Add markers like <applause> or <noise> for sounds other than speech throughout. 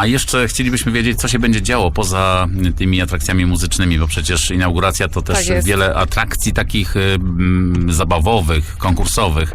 A jeszcze chcielibyśmy wiedzieć, co się będzie działo poza tymi atrakcjami muzycznymi, bo przecież inauguracja to też Tak wiele atrakcji takich y, mm, zabawowych, konkursowych.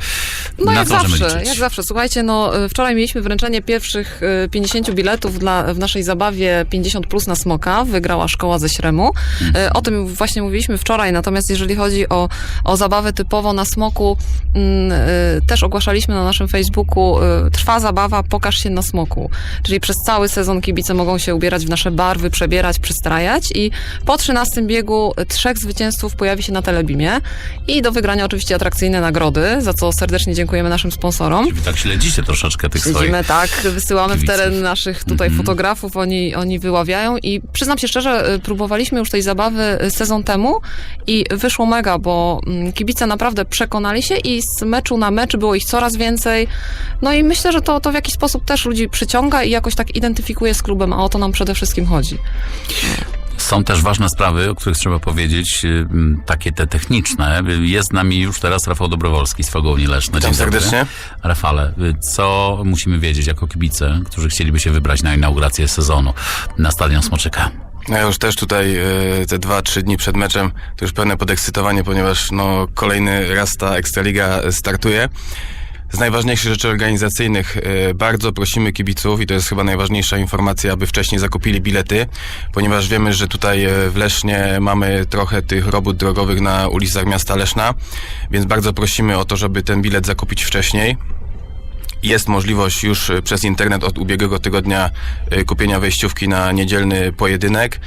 No Na jak zawsze, jak zawsze. Słuchajcie, no y, wczoraj mieliśmy wręczenie pierwszych y, 50 biletów dla, w naszej zabawie 50 plus na Smoka. Wygrała szkoła ze Śremu. Mhm. Y, O tym właśnie mówiliśmy wczoraj, natomiast jeżeli chodzi o, o zabawę typowo na Smoku, mm, y, też ogłaszaliśmy na naszym Facebooku, y, trwa zabawa Pokaż się na Smoku. Czyli przez cały sezon kibice mogą się ubierać w nasze barwy, przebierać, przystrajać i po 13 biegu trzech zwycięzców pojawi się na Telebimie i do wygrania oczywiście atrakcyjne nagrody, za co serdecznie dziękujemy naszym sponsorom. Wy tak śledzicie troszeczkę tych swoich... Siedzimy tak, wysyłamy w kibiców. teren naszych tutaj Mhm. fotografów, oni, oni wyławiają i przyznam się szczerze, y, próbowaliśmy już tej zabawy y, sezon temu i wyszło mega, bo mm, kibice naprawdę przekonali się i z meczu na mecz było ich coraz więcej. No i myślę, że to, to w jakiś sposób też ludzi przyciąga i jakoś tak identyfikuje z klubem, a o to nam przede wszystkim chodzi. Są też ważne sprawy, o których trzeba powiedzieć, y, takie te techniczne. Y, Jest z nami już teraz Rafał Dobrowolski z Fogołni Leszno. Witam Dzień dobry. serdecznie. Rafale, y, co musimy wiedzieć jako kibice, którzy chcieliby się wybrać na inaugurację sezonu na Stadion Smoczyka? Ja już też tutaj e, te dwa, trzy dni przed meczem to już pełne podekscytowanie, ponieważ no, kolejny raz ta Ekstraliga startuje. Z najważniejszych rzeczy organizacyjnych e, bardzo prosimy kibiców i to jest chyba najważniejsza informacja, aby wcześniej zakupili bilety, ponieważ wiemy, że tutaj e, w Lesznie mamy trochę tych robót drogowych na ulicach miasta Leszna, więc bardzo prosimy o to, żeby ten bilet zakupić wcześniej. Jest możliwość już e, przez internet od ubiegłego tygodnia kupienia wejściówki na niedzielny pojedynek.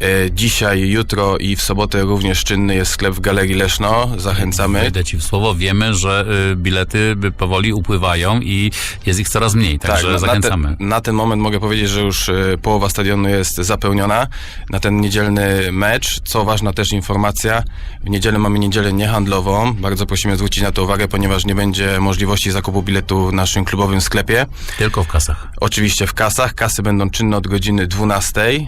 E, Dzisiaj, jutro i w sobotę również czynny jest sklep w Galerii Leszno. Zachęcamy. Wejdę ci w słowo. Wiemy, że y, bilety y, powoli upływają i jest ich coraz mniej, także no, na, zachęcamy. ten, na ten moment mogę powiedzieć, że już e, połowa stadionu jest zapełniona na ten niedzielny mecz. Co ważna też informacja, w niedzielę mamy niedzielę niehandlową. Bardzo prosimy zwrócić na to uwagę, ponieważ nie będzie możliwości zakupu biletu w naszym klubowym sklepie. Tylko w kasach. Oczywiście w kasach. Kasy będą czynne od godziny 12, yy,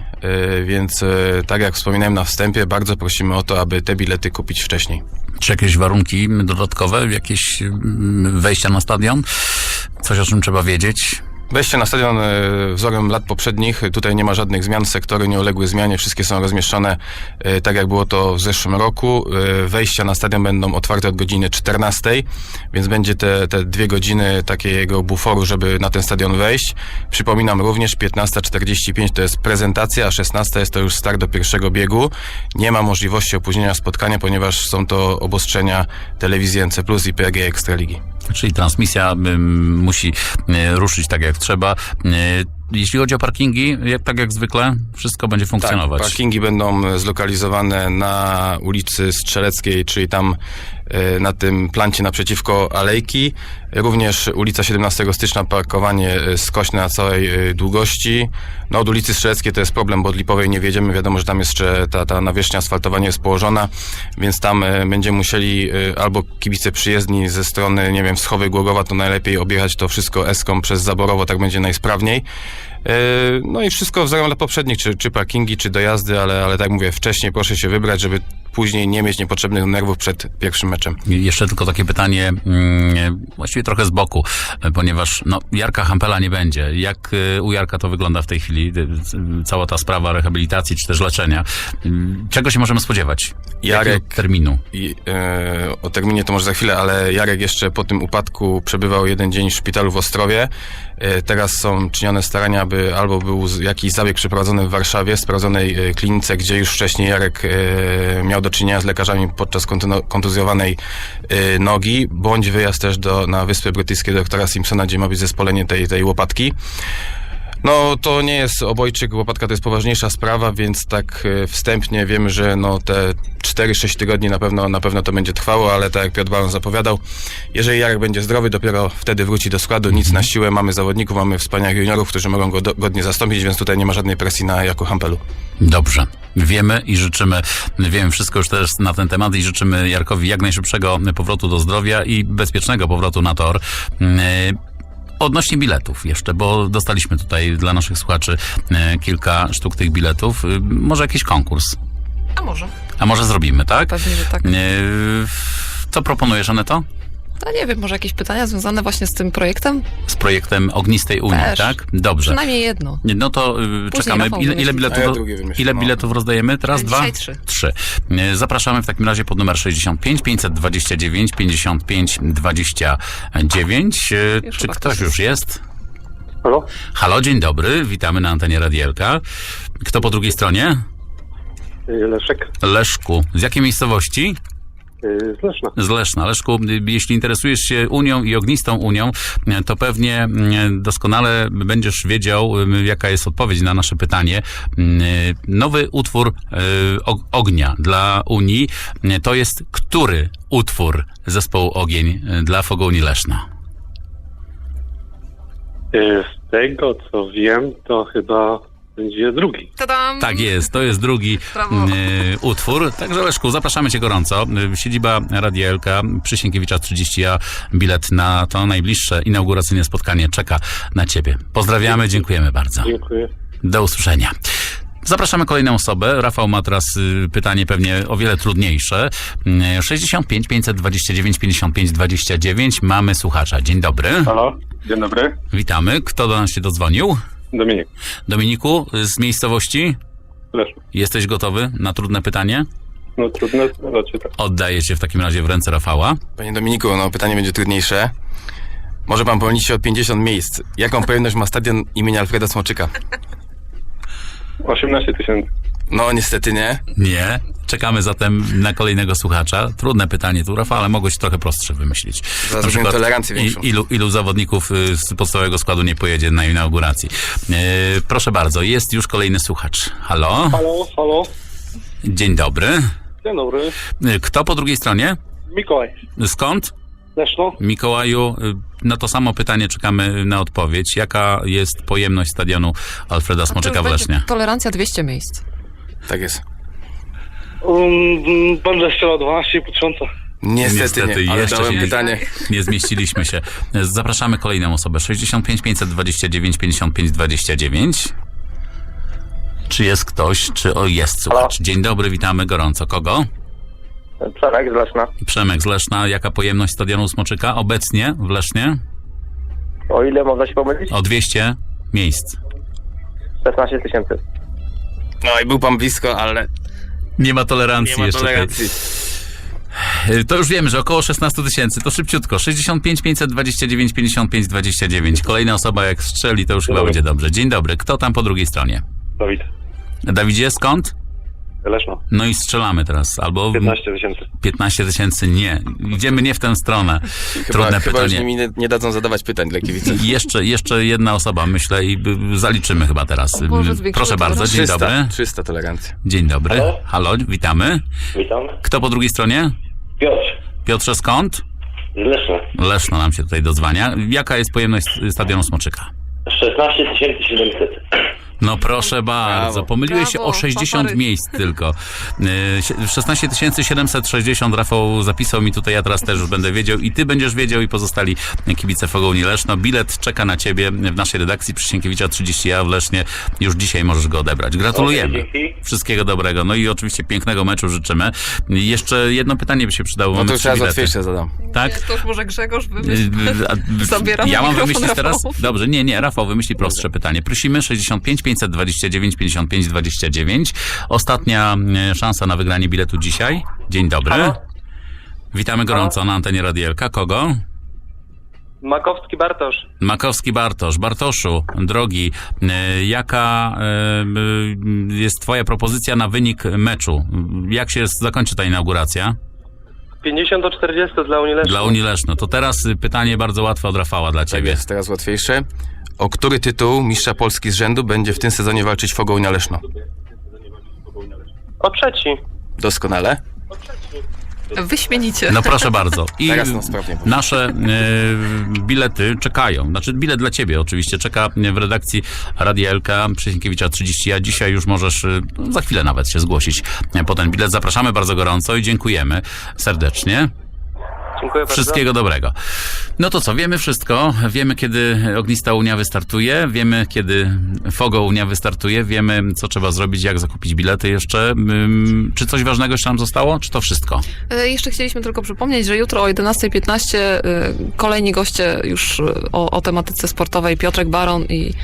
więc yy, tak jak wspominałem na wstępie, bardzo prosimy o to, aby te bilety kupić wcześniej. Czy jakieś warunki dodatkowe, jakieś wejścia na stadion? Coś, o czym trzeba wiedzieć? Wejście na stadion yy, wzorem lat poprzednich. Tutaj nie ma żadnych zmian. Sektory nie uległy zmianie. Wszystkie są rozmieszczone yy, tak, jak było to w zeszłym roku. Yy, Wejścia na stadion będą otwarte od godziny 14, więc będzie te, te dwie godziny takiego buforu, żeby na ten stadion wejść. Przypominam również 15.45 to jest prezentacja, a 16 jest to już start do pierwszego biegu. Nie ma możliwości opóźnienia spotkania, ponieważ są to obostrzenia telewizji NC Plus i PG Ekstraligi. Czyli transmisja musi y, ruszyć tak, jak trzeba. Y, jeśli chodzi o parkingi, jak, tak jak zwykle, wszystko będzie funkcjonować. Tak, parkingi będą zlokalizowane na ulicy Strzeleckiej, czyli tam na tym plancie naprzeciwko Alejki. Również ulica 17 stycznia, parkowanie e, skośne na całej e, długości. No od ulicy Strzeleckiej to jest problem, bo od Lipowej nie wjedziemy. Wiadomo, że tam jeszcze ta, ta nawierzchnia asfaltowa nie jest położona, więc tam e, będziemy musieli e, albo kibice przyjezdni ze strony, nie wiem, Wschowy Głogowa, to najlepiej objechać to wszystko Eską przez Zaborowo, tak będzie najsprawniej. E, No i wszystko wzorem dla poprzednich, czy, czy parkingi, czy dojazdy, ale, ale tak mówię, wcześniej proszę się wybrać, żeby później nie mieć niepotrzebnych nerwów przed pierwszym meczem. Jeszcze tylko takie pytanie, mm, właściwie trochę z boku, e, ponieważ no, Jarka Hampela nie będzie. Jak e, u Jarka to wygląda w tej chwili? E, Cała ta sprawa rehabilitacji czy też leczenia. Mm, Czego się możemy spodziewać? Jarek- Jakiego terminu? I, e, o terminie to może za chwilę, ale Jarek jeszcze po tym upadku przebywał jeden dzień w szpitalu w Ostrowie. E, teraz są czynione starania, aby albo był jakiś zabieg przeprowadzony w Warszawie, w sprawdzonej klinice, gdzie już wcześniej Jarek e, miał do czynienia z lekarzami podczas kontuzjowanej e, nogi, bądź wyjazd też do, na Wyspy Brytyjskie doktora Simpsona, gdzie ma być zespolenie tej, tej łopatki. No, to nie jest obojczyk, łopatka to jest poważniejsza sprawa, więc tak e, wstępnie wiemy, że no te 4-6 tygodni na pewno, na pewno to będzie trwało, ale tak jak Piotr Baron zapowiadał, jeżeli Jarek będzie zdrowy, dopiero wtedy wróci do składu, nic na siłę, mamy zawodników, mamy wspaniałych juniorów, którzy mogą go do, godnie zastąpić, więc tutaj nie ma żadnej presji na Jaku Hampelu. Dobrze. Wiemy i życzymy, wiemy wszystko już też na ten temat i życzymy Jarkowi jak najszybszego powrotu do zdrowia i bezpiecznego powrotu na tor. Odnośnie biletów jeszcze, bo dostaliśmy tutaj dla naszych słuchaczy e, kilka sztuk tych biletów. Y, Może jakiś konkurs? A może? A może zrobimy, tak? Pewnie, że tak. E, Co proponujesz, Aneto? No nie wiem, może jakieś pytania związane właśnie z tym projektem? Z projektem Ognistej Unii, Też. tak? Dobrze. Przynajmniej jedno. No to y, czekamy. Rafał Ile, ile, wymyśli. biletów, A ja ro- drugie wymyślę, ile no. biletów rozdajemy? Teraz dwa? Dzisiaj trzy. Trzy. Y, Zapraszamy w takim razie pod numer 65 529 55 29. Y, Już Czy chyba ktoś ktoś już jest? Halo? Halo, dzień dobry. Witamy na antenie Radielka. Kto po drugiej stronie? Y, Leszek Leszku. Z jakiej miejscowości? Y, z Leszna. Z Leszna. Leszku, jeśli interesujesz się Unią i Ognistą Unią, to pewnie y, doskonale będziesz wiedział, y, jaka jest odpowiedź na nasze pytanie. Y, Nowy utwór y, og- ognia dla Unii to jest który utwór zespołu Ogień y, dla Fogouni Leszna? Z tego co wiem, to chyba będzie drugi. Tadam! Tak jest, to jest drugi Brawo. y, utwór. Także Leszku, zapraszamy cię gorąco. Y, Siedziba Radia Elka przy Sienkiewicza 30, a bilet na to najbliższe inauguracyjne spotkanie czeka na ciebie. Pozdrawiamy, dziękujemy bardzo. Dziękuję. Do usłyszenia. Zapraszamy kolejną osobę. Rafał ma teraz y, pytanie pewnie o wiele trudniejsze. Y, 65 529 55 29. Mamy słuchacza. Dzień dobry. Halo? Dzień dobry. Witamy. Kto do nas się dodzwonił? Dominik. Dominiku z miejscowości? Leszna. Jesteś gotowy na trudne pytanie? No trudno, raczej tak. Oddaję się w takim razie w ręce Rafała. Panie Dominiku, no pytanie będzie trudniejsze. Może pan pomylić się o 50 miejsc. Jaką pojemność ma stadion imienia Alfreda Smoczyka? 18 tysięcy. No niestety nie. Nie. Czekamy zatem na kolejnego słuchacza. Trudne pytanie tu, Rafał, ale mogłeś trochę prostsze wymyślić. Na zrobimy tolerancję większą. Ilu, ilu zawodników y, z podstawowego składu nie pojedzie na inauguracji? Yy, proszę bardzo, jest już kolejny słuchacz. Halo? Halo, halo. Dzień dobry. Dzień dobry. Y, Kto po drugiej stronie? Mikołaj. Skąd? Leszno. Mikołaju, y, na to samo pytanie czekamy na odpowiedź. Jaka jest pojemność stadionu Alfreda Smoczyka w Lesznie? Tolerancja 200 miejsc. Tak jest. Um, będę strzelał 12,5 tysiąca. Niestety, Niestety, nie. Ale jeszcze dałem się- pytanie. Nie zmieściliśmy się. Zapraszamy kolejną osobę. 65 529 55 29. Czy jest ktoś, czy o jest słuchacz? Dzień dobry, witamy gorąco. Kogo? Przemek z Leszna. Przemek z Leszna. Jaka pojemność stadionu Smoczyka obecnie w Lesznie? O ile można się pomylić? O 200 miejsc. 16 tysięcy. No i był pan blisko, ale Nie ma tolerancji nie ma jeszcze. tolerancji. tej. To już wiemy, że około 16 tysięcy. To szybciutko. 65 529 55 29. Kolejna osoba jak strzeli, to już chyba dobry. będzie dobrze. Dzień dobry. Kto tam po drugiej stronie? Dawid. Dawidzie, skąd? Leszno. No i strzelamy teraz. Albo 15 tysięcy. 15 tysięcy nie. Idziemy nie w tę stronę. Trudne chyba, chyba już pytanie. mi nie, nie dadzą zadawać pytań dla kibiców. Jeszcze, jeszcze jedna osoba, myślę, i zaliczymy chyba teraz. Boże, Proszę bardzo, dzień 300, dobry. 300 tolerancja. Dzień dobry. Halo? Halo, witamy. Witam. Kto po drugiej stronie? Piotr. Piotrze, skąd? Z Leszna. Leszno nam się tutaj dozwania. Jaka jest pojemność stadionu Smoczyka? 16 700. No proszę bardzo, Brawo. pomyliłeś się Brawo, o 60 fanfary. miejsc tylko. Y, sie- 16 760 Rafał zapisał mi tutaj, ja teraz też już będę wiedział i ty będziesz wiedział i pozostali kibice Fogołni Leszno. Bilet czeka na ciebie w naszej redakcji przy Sienkiewicza 30A w Lesznie. Już dzisiaj możesz go odebrać. Gratulujemy. Wszystkiego dobrego. No i oczywiście pięknego meczu życzymy. Jeszcze jedno pytanie by się przydało. No to już bilety. łatwiejsze zadam. Tak? To już może Grzegorz wymyśli. Y, a- Zabieram ja mam wymyślić teraz? Dobrze, nie, nie, Rafał wymyśli prostsze pytanie. Prosimy 65 529 55 29. Ostatnia e, szansa na wygranie biletu dzisiaj. Dzień dobry. Witamy gorąco na antenie Radielka. Kogo? Makowski Bartosz. Makowski Bartosz. Bartoszu, drogi, e, jaka e, jest twoja propozycja na wynik meczu? Jak się zakończy ta inauguracja? 50 do 40 dla Unii Leszna. Dla Unii Leszno. To teraz y, pytanie bardzo łatwe od Rafała dla Tak ciebie. jest, teraz łatwiejsze. O który tytuł mistrza Polski z rzędu będzie w tym sezonie walczyć Fogołnia Leszno? O trzeci. Doskonale. Wyśmienicie. No proszę bardzo. <laughs> I Teraz sprawnie powiem. nasze e, bilety czekają. Znaczy bilet dla ciebie oczywiście czeka w redakcji Radia LK przy Sienkiewicza 30. A dzisiaj już możesz no, za chwilę nawet się zgłosić e, po ten bilet. Zapraszamy bardzo gorąco i dziękujemy serdecznie. Dziękuję bardzo. Wszystkiego dobrego. No to co, wiemy wszystko. Wiemy, kiedy Ognista Unia wystartuje, wiemy, kiedy Fogo Unia wystartuje, wiemy, co trzeba zrobić, jak zakupić bilety jeszcze. Czy coś ważnego jeszcze nam zostało? Czy to wszystko? E, Jeszcze chcieliśmy tylko przypomnieć, że jutro o 11.15 e, kolejni goście już e, o, o tematyce sportowej Piotrek Baron i,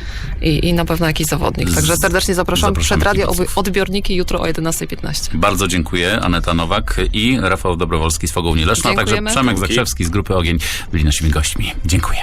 i, i na pewno jakiś zawodnik. Także serdecznie zapraszam Zapraszamy przed radio kibiców. odbiorniki jutro o 11.15. Bardzo dziękuję. Aneta Nowak i Rafał Dobrowolski z Fogo Unii Leszna, a także Tomek Zakrzewski z grupy Ogień byli naszymi gośćmi. Dziękuję.